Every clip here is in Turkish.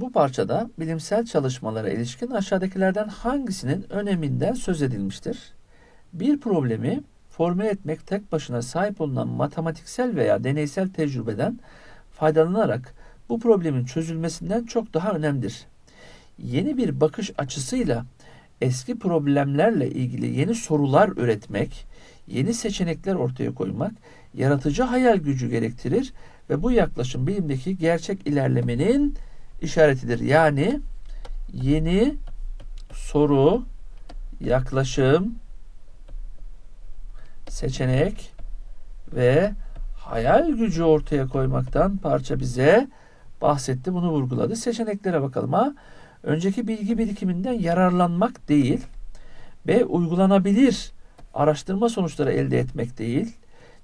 Bu parçada bilimsel çalışmalara ilişkin aşağıdakilerden hangisinin öneminden söz edilmiştir? Bir problemi formüle etmek tek başına sahip olunan matematiksel veya deneysel tecrübeden faydalanarak bu problemin çözülmesinden çok daha önemlidir. Yeni bir bakış açısıyla eski problemlerle ilgili yeni sorular üretmek, yeni seçenekler ortaya koymak yaratıcı hayal gücü gerektirir ve bu yaklaşım bilimdeki gerçek ilerlemenin işaretidir. Yani yeni soru, yaklaşım, seçenek ve hayal gücü ortaya koymaktan parça bize bahsetti. Bunu vurguladı. Seçeneklere bakalım ha. Önceki bilgi birikiminden yararlanmak değil. B. Uygulanabilir araştırma sonuçları elde etmek değil.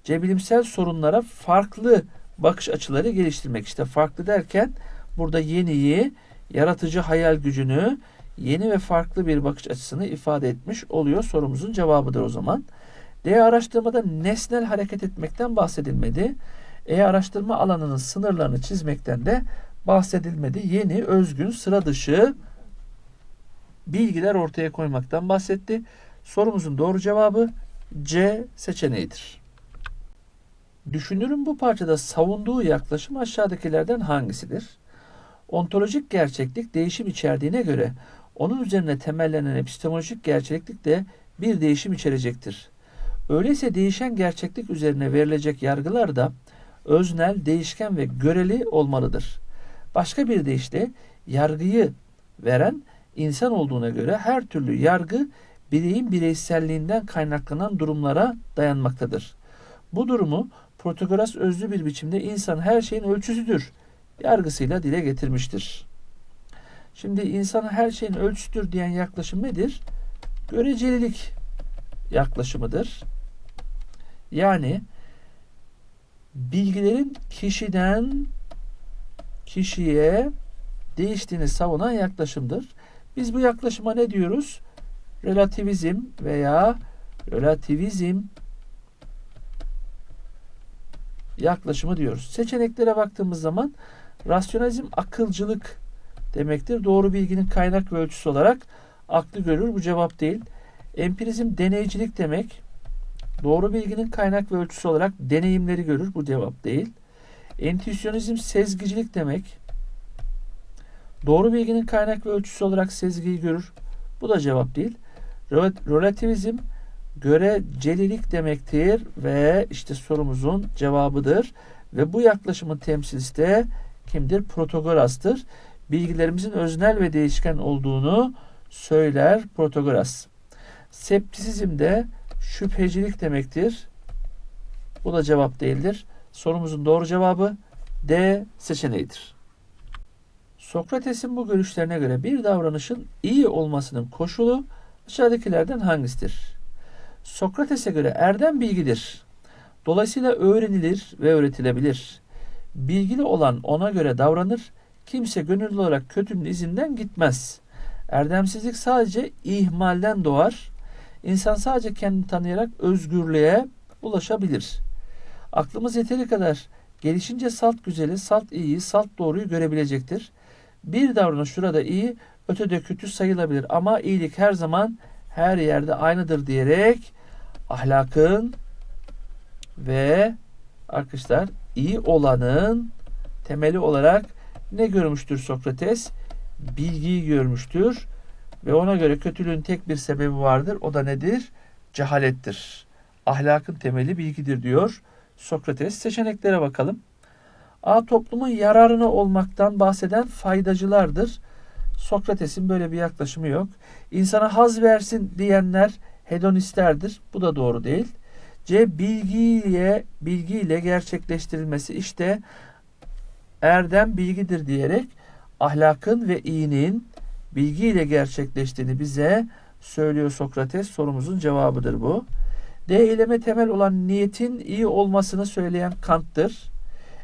C. Bilimsel sorunlara farklı bakış açıları geliştirmek. İşte farklı derken burada yeniyi, yaratıcı hayal gücünü, yeni ve farklı bir bakış açısını ifade etmiş oluyor. Sorumuzun cevabıdır o zaman. D. Araştırmada nesnel hareket etmekten bahsedilmedi. E. Araştırma alanının sınırlarını çizmekten de bahsedilmedi. Yeni, özgün, sıra dışı bilgiler ortaya koymaktan bahsetti. Sorumuzun doğru cevabı C seçeneğidir. Düşünürün bu parçada savunduğu yaklaşım aşağıdakilerden hangisidir? Ontolojik gerçeklik değişim içerdiğine göre onun üzerine temellenen epistemolojik gerçeklik de bir değişim içerecektir. Öyleyse değişen gerçeklik üzerine verilecek yargılar da öznel, değişken ve göreli olmalıdır. Başka bir deyişle yargıyı veren insan olduğuna göre her türlü yargı bireyin bireyselliğinden kaynaklanan durumlara dayanmaktadır. Bu durumu Protagoras özlü bir biçimde insan her şeyin ölçüsüdür yargısıyla dile getirmiştir. Şimdi insan her şeyin ölçüsüdür diyen yaklaşım nedir? Görecelilik yaklaşımıdır. Yani bilgilerin kişiden kişiye değiştiğini savunan yaklaşımdır. Biz bu yaklaşıma ne diyoruz? Relativizm veya relativizm yaklaşımı diyoruz. Seçeneklere baktığımız zaman rasyonalizm akılcılık demektir. Doğru bilginin kaynak ve ölçüsü olarak aklı görür. Bu cevap değil. Empirizm deneycilik demek. Doğru bilginin kaynak ve ölçüsü olarak deneyimleri görür. Bu cevap değil. Entüisyonizm sezgicilik demek. Doğru bilginin kaynak ve ölçüsü olarak sezgiyi görür. Bu da cevap değil. Relativizm görecelilik demektir ve işte sorumuzun cevabıdır. Ve bu yaklaşımın temsilcisi de kimdir? Protagoras'tır. Bilgilerimizin öznel ve değişken olduğunu söyler Protagoras. Septisizm de şüphecilik demektir. Bu da cevap değildir. Sorumuzun doğru cevabı D seçeneğidir. Sokrates'in bu görüşlerine göre bir davranışın iyi olmasının koşulu aşağıdakilerden hangisidir? Sokrates'e göre erdem bilgidir. Dolayısıyla öğrenilir ve öğretilebilir. Bilgili olan ona göre davranır. Kimse gönüllü olarak kötünün izinden gitmez. Erdemsizlik sadece ihmalden doğar. İnsan sadece kendini tanıyarak özgürlüğe ulaşabilir. Aklımız yeteri kadar gelişince salt güzeli, salt iyiyi, salt doğruyu görebilecektir. Bir davranış şurada iyi, ötede kötü sayılabilir ama iyilik her zaman her yerde aynıdır diyerek ahlakın ve arkadaşlar iyi olanın temeli olarak ne görmüştür Sokrates? Bilgiyi görmüştür ve ona göre kötülüğün tek bir sebebi vardır. O da nedir? Cehalettir. Ahlakın temeli bilgidir diyor Sokrates. Seçeneklere bakalım. A. Toplumun yararına olmaktan bahseden faydacılardır. Sokrates'in böyle bir yaklaşımı yok. İnsana haz versin diyenler hedonistlerdir. Bu da doğru değil. C. Bilgiyle, bilgiyle gerçekleştirilmesi işte erdem bilgidir diyerek ahlakın ve iyinin bilgiyle gerçekleştiğini bize söylüyor Sokrates. Sorumuzun cevabıdır bu. D. Eyleme temel olan niyetin iyi olmasını söyleyen Kant'tır.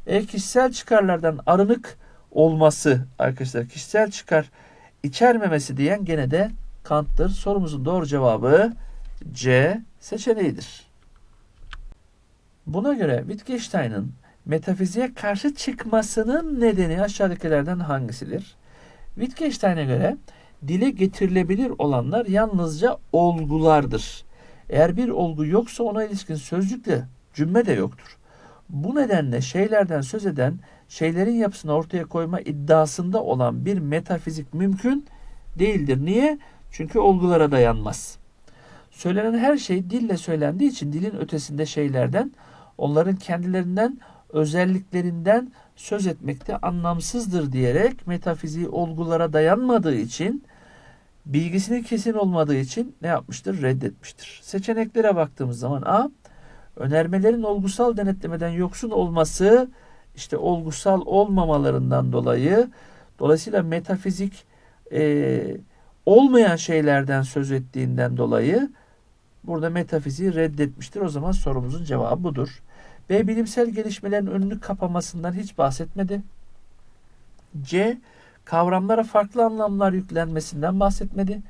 E. Kişisel çıkarlardan arınık olması arkadaşlar kişisel çıkar içermemesi diyen gene de Kant'tır. Sorumuzun doğru cevabı C seçeneğidir. Buna göre Wittgenstein'ın metafiziğe karşı çıkmasının nedeni aşağıdakilerden hangisidir? Wittgenstein'e göre dile getirilebilir olanlar yalnızca olgulardır. Eğer bir olgu yoksa ona ilişkin sözcük de cümle de yoktur. Bu nedenle şeylerden söz eden, şeylerin yapısını ortaya koyma iddiasında olan bir metafizik mümkün değildir. Niye? Çünkü olgulara dayanmaz. Söylenen her şey dille söylendiği için dilin ötesinde şeylerden, onların kendilerinden, özelliklerinden söz etmekte anlamsızdır diyerek metafiziği olgulara dayanmadığı için bilgisinin kesin olmadığı için ne yapmıştır? Reddetmiştir. Seçeneklere baktığımız zaman A. Önermelerin olgusal denetlemeden yoksun olması işte olgusal olmamalarından dolayı dolayısıyla metafizik e, olmayan şeylerden söz ettiğinden dolayı burada metafiziği reddetmiştir. O zaman sorumuzun cevabı budur. B. Bilimsel gelişmelerin önünü kapamasından hiç bahsetmedi. C. Kavramlara farklı anlamlar yüklenmesinden bahsetmedi.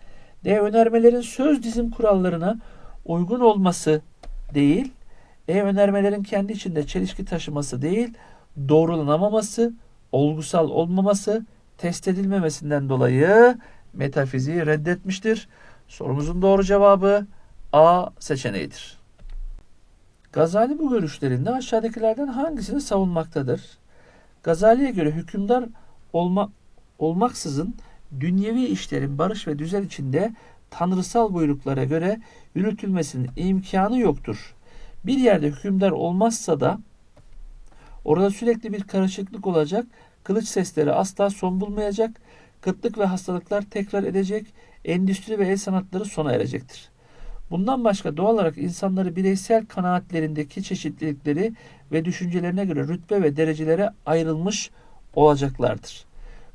D. Önermelerin söz dizim kurallarına uygun olması değil. E. Önermelerin kendi içinde çelişki taşıması değil, doğrulanamaması, olgusal olmaması, test edilmemesinden dolayı metafiziği reddetmiştir. Sorumuzun doğru cevabı A seçeneğidir. Gazali bu görüşlerinde aşağıdakilerden hangisini savunmaktadır? Gazali'ye göre hükümdar olma, olmaksızın dünyevi işlerin barış ve düzen içinde tanrısal buyruklara göre yürütülmesinin imkanı yoktur. Bir yerde hükümdar olmazsa da orada sürekli bir karışıklık olacak, kılıç sesleri asla son bulmayacak, kıtlık ve hastalıklar tekrar edecek, endüstri ve el sanatları sona erecektir. Bundan başka doğal olarak insanları bireysel kanaatlerindeki çeşitlilikleri ve düşüncelerine göre rütbe ve derecelere ayrılmış olacaklardır.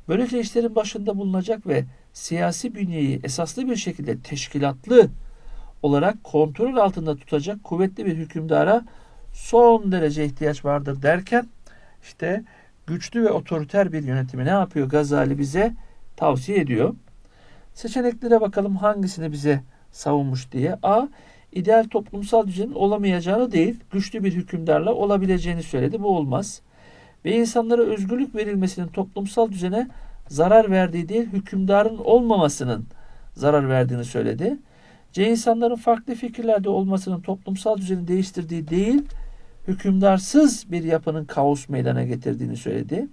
Böylece işlerin başında bulunacak ve siyasi bünyeyi esaslı bir şekilde teşkilatlı olarak kontrol altında tutacak kuvvetli bir hükümdara son derece ihtiyaç vardır derken işte güçlü ve otoriter bir yönetimi ne yapıyor Gazali bize tavsiye ediyor. Seçeneklere bakalım hangisini bize savunmuş diye. A. ideal toplumsal düzenin olamayacağını değil, güçlü bir hükümdarla olabileceğini söyledi. Bu olmaz. Ve insanlara özgürlük verilmesinin toplumsal düzene zarar verdiği değil, hükümdarın olmamasının zarar verdiğini söyledi. C. insanların farklı fikirlerde olmasının toplumsal düzeni değiştirdiği değil, hükümdarsız bir yapının kaos meydana getirdiğini söyledi.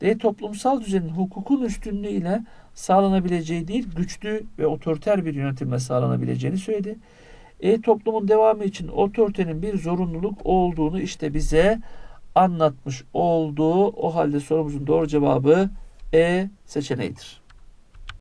D. Toplumsal düzenin hukukun üstünlüğüyle sağlanabileceği değil, güçlü ve otoriter bir yönetimle sağlanabileceğini söyledi. E. Toplumun devamı için otoritenin bir zorunluluk olduğunu işte bize anlatmış olduğu o halde sorumuzun doğru cevabı E seçeneğidir.